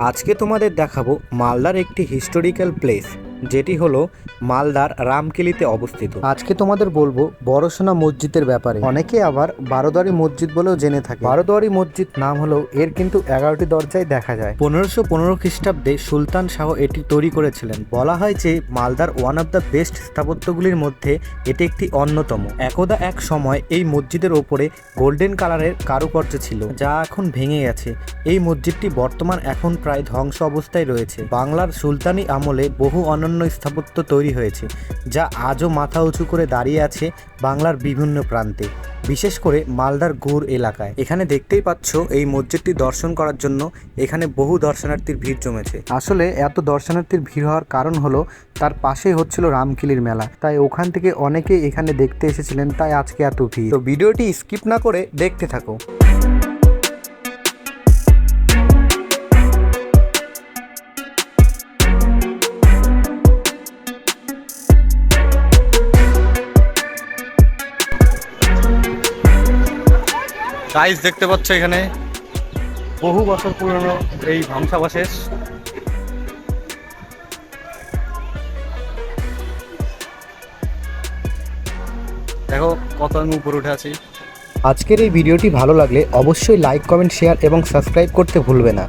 আজকে তোমাদের দেখাবো মালদার একটি হিস্টোরিক্যাল প্লেস যেটি হলো মালদার রামকেলিতে অবস্থিত। আজকে তোমাদের বলব বড়সোনা মসজিদের ব্যাপারে। অনেকে আবার বারোদুয়ারি মসজিদ বলেও জেনে থাকে। বারোদুয়ারি মসজিদ নাম হলেও এর কিন্তু এগারোটি দরজায় দেখা যায়। পনেরোশো পনেরো খ্রিস্টাব্দে সুলতান শাহ এটি তৈরি করেছিলেন। বলা হয় যে মালদার ওয়ান অফ দ্য বেস্ট স্থাপত্যগুলির মধ্যে এটি একটি অন্যতম। একদা এক সময় এই মসজিদের ওপরে গোল্ডেন কালারের কারুকার্য ছিল, যা এখন ভেঙে গেছে। এই মসজিদটি বর্তমান এখন প্রায় ধ্বংস অবস্থায় রয়েছে। বাংলার সুলতানি আমলে বহু অনন্য স্থাপত্য তৈরি হয়েছে, যা আজও মাথা উঁচু করে দাঁড়িয়ে আছে বাংলার বিভিন্ন প্রান্তে, বিশেষ করে মালদার গুড় এলাকায়। এখানে দেখতেই পাচ্ছ, এই মসজিদটি দর্শন করার জন্য এখানে বহু দর্শনার্থীর ভিড় জমেছে। আসলে এত দর্শনার্থীর ভিড় হওয়ার কারণ হলো, তার পাশেই হচ্ছিল রামকিলির মেলা। তাই ওখান থেকে অনেকেই এখানে দেখতে এসেছিলেন, তাই আজকে এত ভিড়। তো ভিডিওটি স্কিপ না করে দেখতে থাকো। টাইলস দেখতে পাচ্ছ এখানে? বহু বছর পুরনো এই ধ্বংসাবশেষ। দেখো কত আমি উপরে উঠে আছি। আজকের এই ভিডিওটি ভালো লাগলে অবশ্যই লাইক কমেন্ট শেয়ার এবং সাবস্ক্রাইব করতে ভুলবে না।